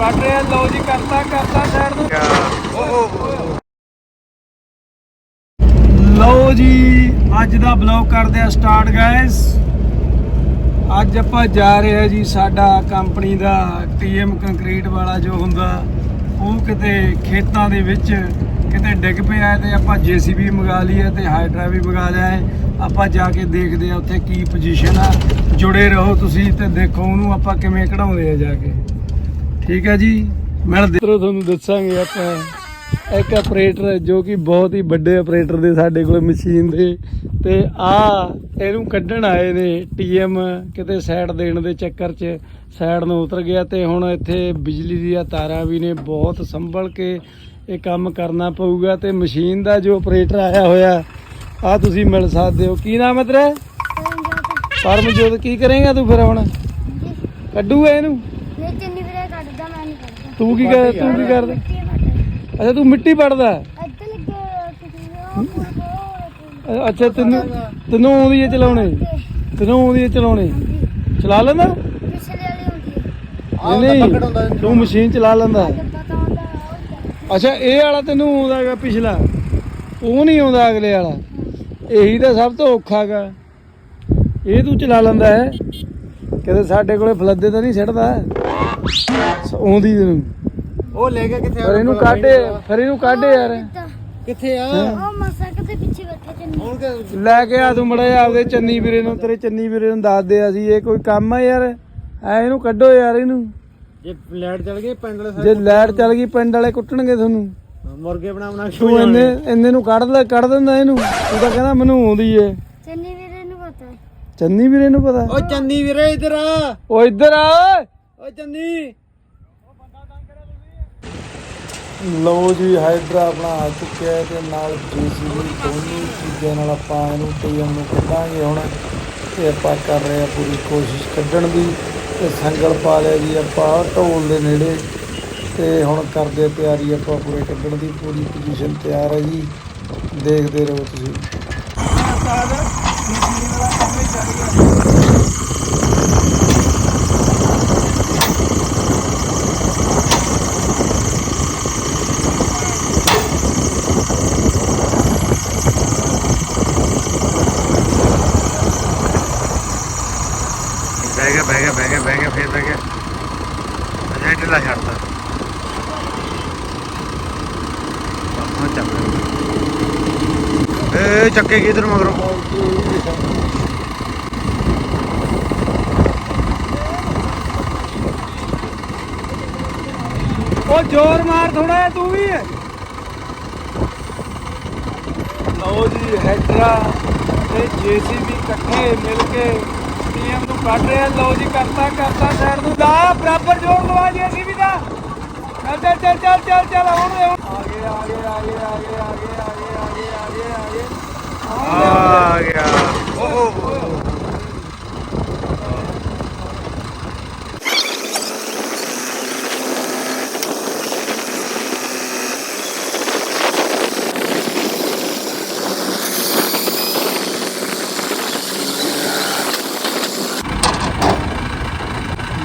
ਕੱਢ ਰਿਹਾ ਲਓ ਜੀ ਕਰਤਾ ਕਰਤਾ ਸਾਈਡ ਲਓ ਜੀ ਅੱਜ ਦਾ ਬਲੌਗ ਕਰਦੇ ਆ ਸਟਾਰਟ ਗਾਇਸ ਅੱਜ ਆਪਾਂ ਜਾ ਰਹੇ ਆ ਜੀ ਸਾਡਾ ਕੰਪਨੀ ਦਾ ਟੀਐਮ ਕੰਕਰੀਟ ਵਾਲਾ ਜੋ ਹੁੰਦਾ ਉਹ ਕਿਤੇ ਖੇਤਾਂ ਦੇ ਵਿੱਚ ਕਿਤੇ ਡਿੱਗ ਪਿਆ ਤੇ ਆਪਾਂ ਜੀਸੀਬੀ ਮੰਗਾ ਲਈ ਹੈ ਤੇ ਹਾਈਡਰਾ ਵੀ ਮੰਗਾ ਲਿਆ ਹੈ। ਆਪਾਂ ਜਾ ਕੇ ਦੇਖਦੇ ਆ ਉੱਥੇ ਕੀ ਪੋਜੀਸ਼ਨ ਆ। ਜੁੜੇ ਰਹੋ ਤੁਸੀਂ ਤੇ ਦੇਖੋ ਉਹਨੂੰ ਆਪਾਂ ਕਿਵੇਂ ਕਢਾਉਂਦੇ ਆ ਜਾ ਕੇ। ਠੀਕ ਹੈ ਜੀ। ਮਿਲਦੇ ਤੁਹਾਨੂੰ ਦੱਸਾਂਗੇ ਆਪਾਂ ਇੱਕ ਆਪਰੇਟਰ ਜੋ ਕਿ ਬਹੁਤ ਹੀ ਵੱਡੇ ਆਪਰੇਟਰ ਦੇ ਸਾਡੇ ਕੋਲ ਮਸ਼ੀਨ ਦੇ। ਤੇ ਆ ਇਹਨੂੰ ਕੱਢਣ ਆਏ ਨੇ ਟੀਐਮ ਕਿਤੇ ਸਾਈਡ ਦੇਣ ਦੇ ਚੱਕਰ 'ਚ। ਸਾਈਡ ਨੂੰ ਉਤਰ ਗਿਆ ਤੇ ਹੁਣ ਇੱਥੇ ਬਿਜਲੀ ਦੀਆਂ ਤਾਰਾਂ ਵੀ ਨੇ ਬਹੁਤ ਸੰਭਲ ਕੇ ਇਹ ਕੰਮ ਕਰਨਾ ਪਊਗਾ। ਤੇ ਮਸ਼ੀਨ ਦਾ ਜੋ ਆਪਰੇਟਰ ਆਇਆ ਹੋਇਆ ਆ ਤੁਸੀਂ ਮਿਲ ਸਕਦੇ ਹੋ। ਕੀ ਨਾਮ ਹੈ ਤੇਰਾ? ਪਰਮਜੋਤ। ਕੀ ਕਰੇਗਾ ਤੂੰ ਫਿਰ ਹੁਣ? ਕੱਢੂਗਾ ਇਹਨੂੰ? ਨਹੀਂ ਚੰਨੀ ਵੀਰੇ ਕੱਢਦਾ ਮੈਂ ਨਹੀਂ ਕੱਢਦਾ ਤੂੰ ਕੀ ਕਰ ਤੂੰ ਕੀ ਕਰਦਾ? ਅੱਛਾ ਤੂੰ ਮਿੱਟੀ ਪੜਦਾ ਅੱਛਾ ਤੈਨੂੰ ਤੈਨੂੰ ਆਉਂਦੀ ਹੈ ਚਲਾਉਣੇ? ਤੈਨੂੰ ਆਉਂਦੀ ਹੈ ਚਲਾਉਣੇ? ਚਲਾ ਲੈਂਦਾ? ਪਿਛਲੇ ਵਾਲੀ ਹੁੰਦੀ ਹੈ। ਨਹੀਂ ਨਹੀਂ ਤੂੰ ਮਸ਼ੀਨ ਚਲਾ ਲੈਂਦਾ। ਅੱਛਾ ਇਹ ਵਾਲਾ ਤੈਨੂੰ ਆਉਂਦਾ ਹੈਗਾ ਪਿਛਲਾ। ਉਹ ਨਹੀਂ ਆਉਂਦਾ ਅਗਲੇ ਵਾਲਾ। ਇਹੀ ਤਾਂ ਸਭ ਤੋਂ ਔਖਾ ਗਾ ਇਹ ਤੂੰ ਚਲਾ ਲੈਂਦਾ ਹੈ। ਕਿਤੇ ਸਾਡੇ ਕੋਲੇ ਫਲੱਦੇ ਤਾਂ ਨਹੀਂ ਸਿੱਟਦਾ। ਆਉਂਦੀ ਤੈਨੂੰ। ਉਹ ਲੈ ਕੇ ਕਿੱਥੇ ਪਰ ਇਹਨੂੰ ਕਾਢੇ ਫਿਰ ਇਹਨੂੰ ਕਾਢੇ ਯਾਰ? ਕਿੱਥੇ ਆ? ਉਹ ਮਸਾ ਕਿਤੇ ਪਿੱਛੇ ਬੈਠੇ ਚੰਨੀ? ਹੁਣ ਕਿ ਲੈ ਕੇ ਆ ਤੂੰ ਮੜਾ ਆਪਦੇ ਚੰਨੀ ਵੀਰੇ ਨੂੰ ਤੇਰੇ ਚੰਨੀ ਵੀਰੇ ਨੂੰ ਦੱਸ ਦੇ ਅਸੀਂ ਇਹ ਕੋਈ ਕੰਮ ਆ ਯਾਰ। ਐ ਇਹਨੂੰ ਕੱਢੋ ਯਾਰ ਇਹਨੂੰ। ਜੇ ਲਾਈਟ ਚਲ ਗਈ ਪਿੰਡ ਵਾਲੇ ਜੇ ਲਾਈਟ ਚੱਲ ਗਈ ਪਿੰਡ ਵਾਲੇ ਕੁੱਟਣਗੇ ਤੁਹਾਨੂੰ। ਮੁਰਗੇ ਬਣਾ ਬਣਾ ਕੇ ਤੂੰ ਇੰਨੇ ਨੂੰ ਕੱਢ ਲੈ ਕੱਢ ਦਿੰਦਾ ਇਹਨੂੰ। ਤੂੰ ਤਾਂ ਕਹਿੰਦਾ ਮੈਨੂੰ ਆਉਂਦੀ ਏ। ਚੰਨੀ ਵੀਰੇ ਨੂੰ ਪਤਾ ਹੈ। ਚੰਨੀ ਵੀਰੇ ਨੂੰ ਪਤਾ। ਓ ਚੰਨੀ ਵੀਰੇ ਇੱਧਰ ਆ। ਉਹ ਇੱਧਰ ਆ ਓ ਚੰਨੀ। ਲਓ ਜੀ ਹਾਈਡਰਾ ਆਪਣਾ ਆ ਚੁੱਕਿਆ ਹੈ ਤੇ ਨਾਲ ਜੀਸੀਬੀ ਦੋਨੋਂ ਚੀਜ਼ਾਂ ਨਾਲ ਆਪਾਂ ਇਹਨੂੰ ਟੀਐਮ ਨੂੰ ਕੱਢਾਂਗੇ ਹੁਣ। ਤੇ ਆਪਾਂ ਕਰ ਰਹੇ ਆ ਪੂਰੀ ਕੋਸ਼ਿਸ਼ ਕੱਢਣ ਦੀ। ਤੇ ਸੰਗਲ ਪਾ ਲਿਆ ਜੀ ਆਪਾਂ, ਢੋਲ ਦੇ ਨੇੜੇ। ਤੇ ਹੁਣ ਕਰਦੇ ਤਿਆਰੀ ਆਪਾਂ ਪੂਰੇ ਕੱਢਣ ਦੀ। ਪੂਰੀ ਪੋਜੀਸ਼ਨ ਤਿਆਰ ਹੈ ਜੀ। ਦੇਖਦੇ ਰਹੋ ਤੁਸੀਂ। बैगे बैगे बैगे फिर बैगे अजय चक्के किधर मगरों ओ, ज़ोर मार थोड़ा है, तू भी है। लो जी हैदरा ते जेसीबी इकट्ठे मिलके ਸੀਐਮ ਨੂੰ ਕੱਢ ਰਿਹਾ ਲਓ ਜੀ, ਕਰਤਾ ਕਰਤਾ ਸਾਈਡ ਨੂੰ ਲਾ ਬਰਾਬਰ ਜੋੜ ਲਵਾ ਜੀ ਅਸੀਂ ਵੀ ਦਾ। ਚੱਲ ਚੱਲ ਚੱਲ ਚੱਲ ਚੱਲ ਹੁਣ ਆ ਗਿਆ ਆ ਗਿਆ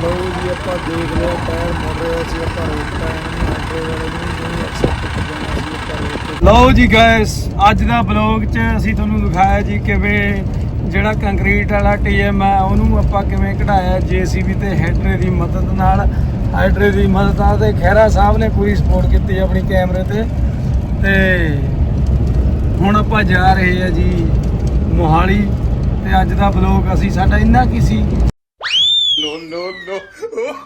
ਲਓ ਜੀ, ਆਪਾਂ ਦੇਖ ਲਿਆ ਟਾਇਰ ਮੁੜ ਰਿਹਾ ਸੀ, ਆਪਾਂ ਰੋਕਤਾ ਇਹਨੂੰ ਅੱਗੇ ਵਾਲੇ ਨੂੰ ਨਹੀਂ ਐਕਸੈਪਟ ਕਰਨਾ ਸੀ, ਆਪਾਂ ਰੋਕ ਲਓ ਜੀ ਗਾਇਸ ਅੱਜ ਦਾ ਬਲੌਗ 'ਚ ਅਸੀਂ ਤੁਹਾਨੂੰ ਦਿਖਾਇਆ ਜੀ ਕਿਵੇਂ ਜਿਹੜਾ ਕੰਕਰੀਟ ਵਾਲਾ ਟੀਐਮ ਹੈ ਉਹਨੂੰ ਆਪਾਂ ਕਿਵੇਂ ਕਢਾਇਆ ਜੀਸੀਬੀ ਤੇ ਹੈਡਰੇ ਦੀ ਮਦਦ ਨਾਲ। ਹਾਈਡਰੇ ਦੀ ਮਦਦ ਨਾਲ ਤੇ ਖਹਿਰਾ ਸਾਹਿਬ ਨੇ ਪੂਰੀ ਸਪੋਰਟ ਕੀਤੀ ਆਪਣੀ ਕੈਮਰੇ ਤੇ। ਤੇ ਹੁਣ ਆਪਾਂ ਜਾ ਰਹੇ ਆ ਜੀ ਮੋਹਾਲੀ। ਤੇ ਅੱਜ ਦਾ ਬਲੌਗ ਅਸੀਂ ਸਾਡਾ ਇੰਨਾ ਕੀ ਸੀ? No, no, no.